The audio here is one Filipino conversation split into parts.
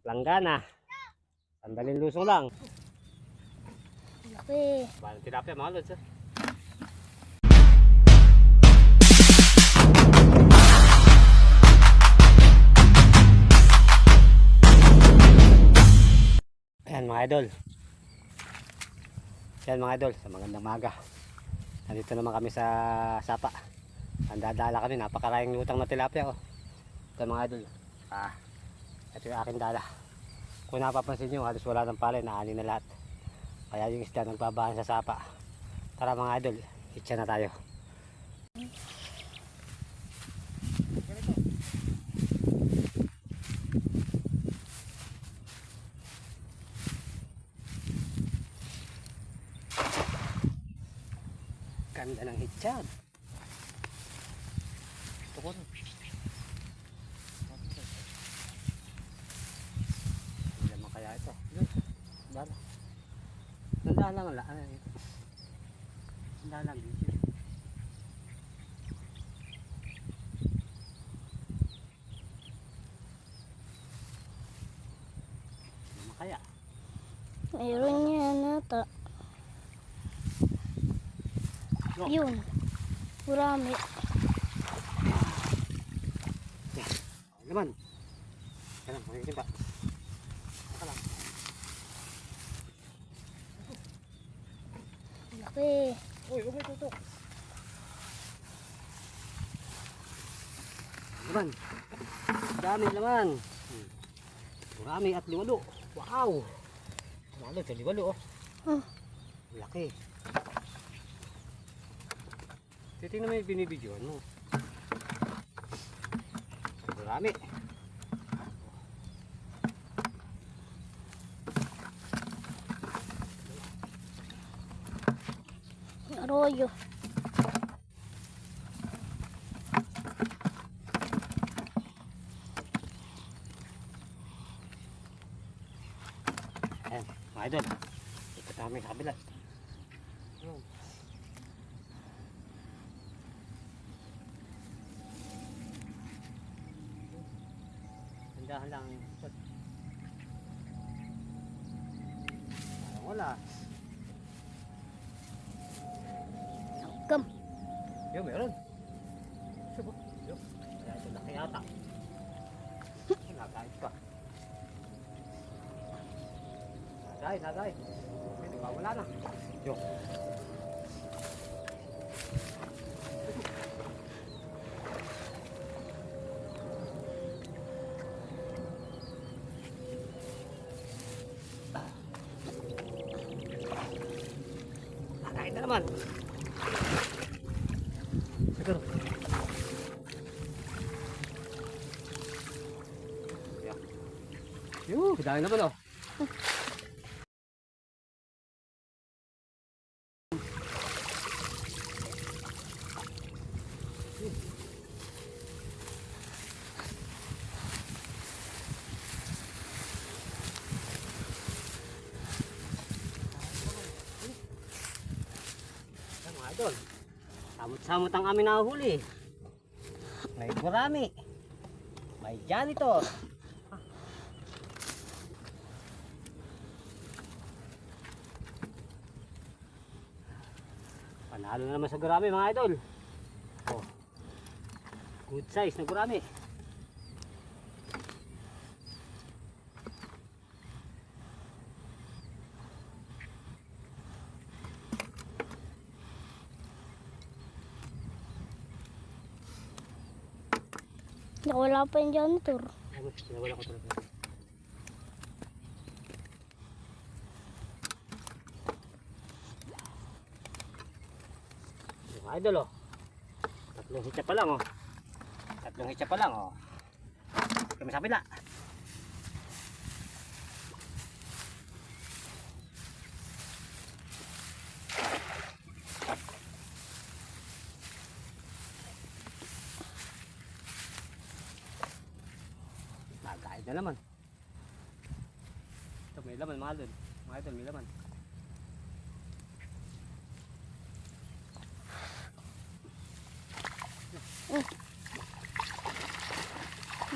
Planggana. Sandaling lusong lang. Laki. Balang tilapia mga lods. Ayan mga idol. Ayan mga idol, sa magandang maga. Nandito naman kami sa Sapa. Andadala kami, napakaraming lutang na tilapia oh. Ito mga idol. Ah, ito yung aking dala. Kung napapansin nyo, halos wala ng palay, naani na lahat. Kaya yung isda nagbabahan sa sapa. Tara mga idol, itcha na tayo. Ganda ng hitchan. Gusto ko rin. Hindi naman kaya ito. Yun, Dala. Nandaan lang ala. Ay. Nandaan lang. Ano kaya? Mayroon yan nata. No. Yun. Marami. Ano naman? Yan lang, magiging pa. Saka lang. Laki. Uy, huwag may tutok. Naman. Dami naman. Hmm. Marami at liwalo. Wow! Lalo sa liwalo oh. Hmm. Laki. Titingnan mo yung binibidyoan mo. Marami. Arroyo. Ayan, mga idol. Ikot namin sa kabila. Gam. Yo, meron. Subo. Yo. Kaya ito laki yata. Nagay pa. Nagay, nagay. Hindi pa, wala na. Yo. Nagay na naman. Dami naman oh. Idol. Samot-samot ang amin nahuli. May gurami. May janitor. Panalo na naman sa gurami mga idol. Oh. Good size na gurami. Wala pa yung janitor. Pinawala ko talaga. Yung idol oh. Tatlong hitcha pa lang oh. Tatlong hitcha pa lang oh. Kami sa kabila. Nagkain na naman. Ito may laman mga idol. Mga idol may laman.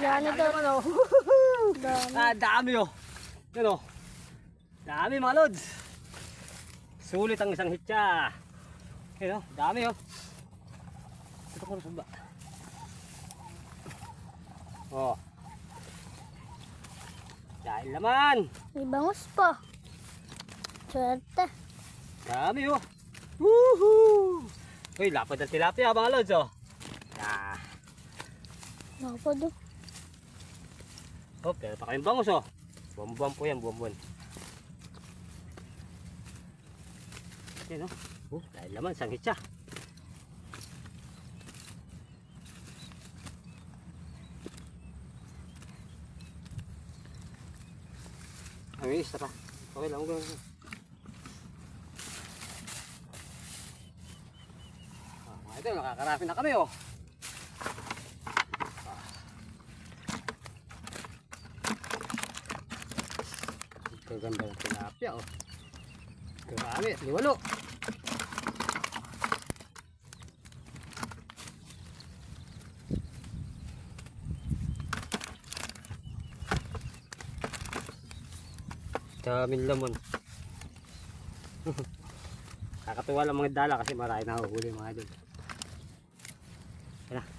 Janitor. Ano, oh. Dami. Ah, dami oh. Yan oh. Dami mga lods. Sulit ang isang hitya. Yan oh, dami oh. Ito ko sa ba. Oh. Dahil laman. May bangus pa. Swerte. Dami oh. Woohoo! Uy, lapad ng tilapia mga lods oh. Ah. Ako doon. Oh, pero pa bangus oh. Buwan-buwan po yan, buwan-buwan. Yan oh. Oh, dahil laman, sanghit siya. Ang isa pa. Okay lang, okay lang. Ah, ito, nakakarami na kami oh. Kaganda ng tilapia oh. Grabe, liwalo. Daming lamon. Kakatuwa lang mga dala kasi marami na huli mga idol. Yan na.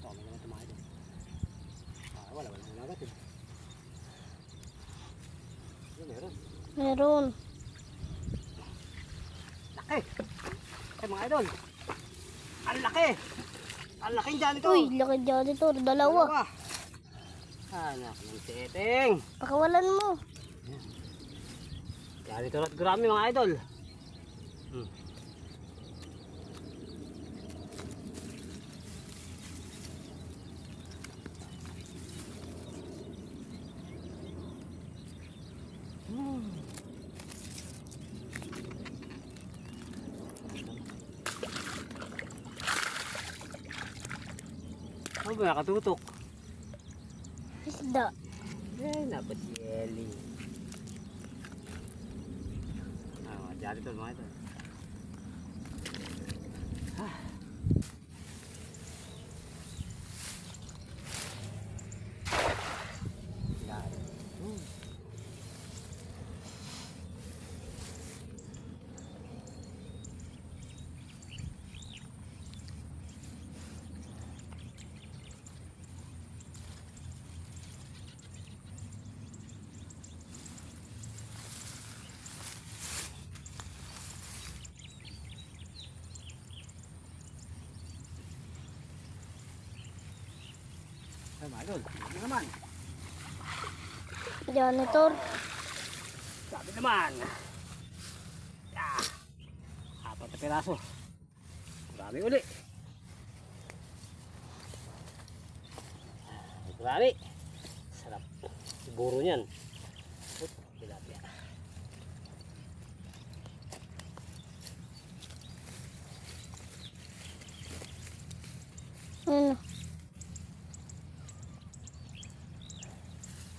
Ito, may naman tumahay doon. Ah, wala, wala na agad eh. Yun, meron. Meron. Laki! Ay, mga idol! Ang laki! Ang laki dyan ito! Uy, laki janitor. Dalawa. Anak ng teteng! Pakawalan mo. Dyan ito at grami mga idol! Hmm. Ano ba nakatutok? Isda. Eh, dapat yeli. Ah, dyan ito mga ito. Ah. Yan. Hmm. Mga idol. Sabi naman. Janitor. Sabi naman. Ah. Apat na piraso. Marami uli. Ah, Marami. Sarap. Siguro niyan. Tilapia. Ano?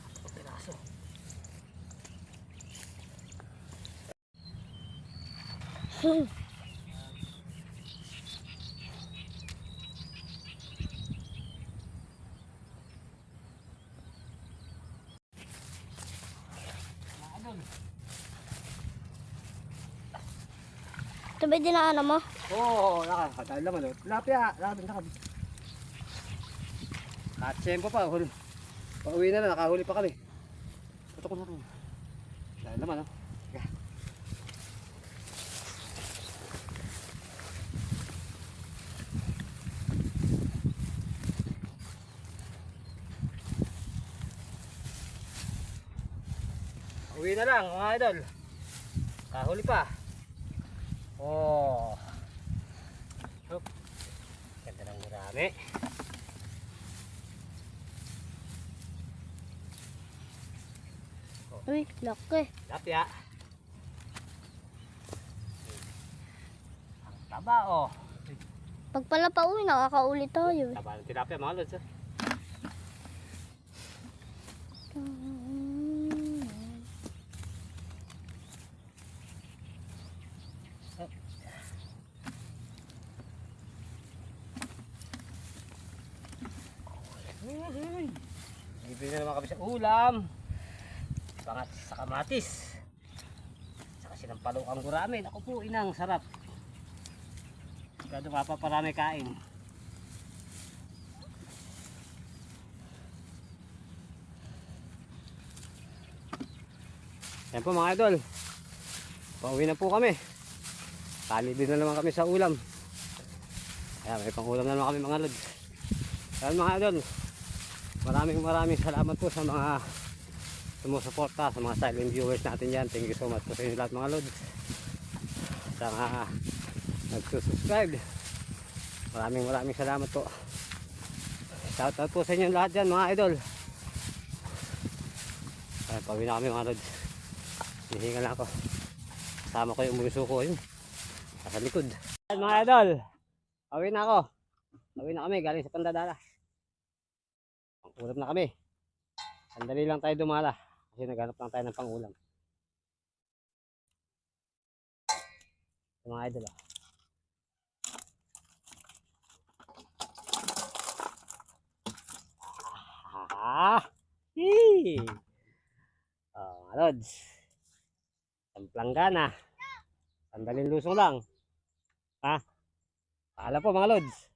Apat na piraso. Mga idol. Ito ba dinaanan mo? Oo, oh, naka, dahil naman. Tilapia, laban na kami. Katsempo pa, huli. Pauwi na na, nakahuli pa kami. Tutok na kami. Dahil naman oh. Uwi na lang mga idol. Kahuli pa. Oh. Hup. Ganda ng marami. Oh, Uy, laki. Tilapia. Ang taba oh. Pag pala pa uwi, nakakauli tayo. eh. Taba ng tilapia mga lods. oh. Libre na naman kami sa ulam. Pangat sa kamatis. Saka sinampalukang gurami. Ako po, inang sarap. Sigado mapaparami kain. Yan po mga idol. Pauwi na po kami. Talibin na naman kami sa ulam. Kaya may pang ulam na naman kami mga lods. Kaya mga idol, maraming maraming salamat po sa mga sumusuporta, sa mga silent viewers natin yan. Thank you so much po sa inyo lahat mga lods. Sa mga nagsusubscribe. Maraming maraming salamat po. Shout out po sa inyo lahat dyan mga idol. Kaya pauwi na kami mga lods. Hihinga lang ako. Kasama ko yung bunso ko yun. Nasa likod. Mga idol. Pauwi na ako. Pauwi na kami galing sa Pandadala. Pang-ulam na kami. Sandali lang tayo dumala. Kasi naghanap lang tayo ng pang-ulam. Mga idol. ah. Ah! Hee! Oh, mga lods. Pamplanggana. Sandaling lusong lang. Ha? Paala po mga lods.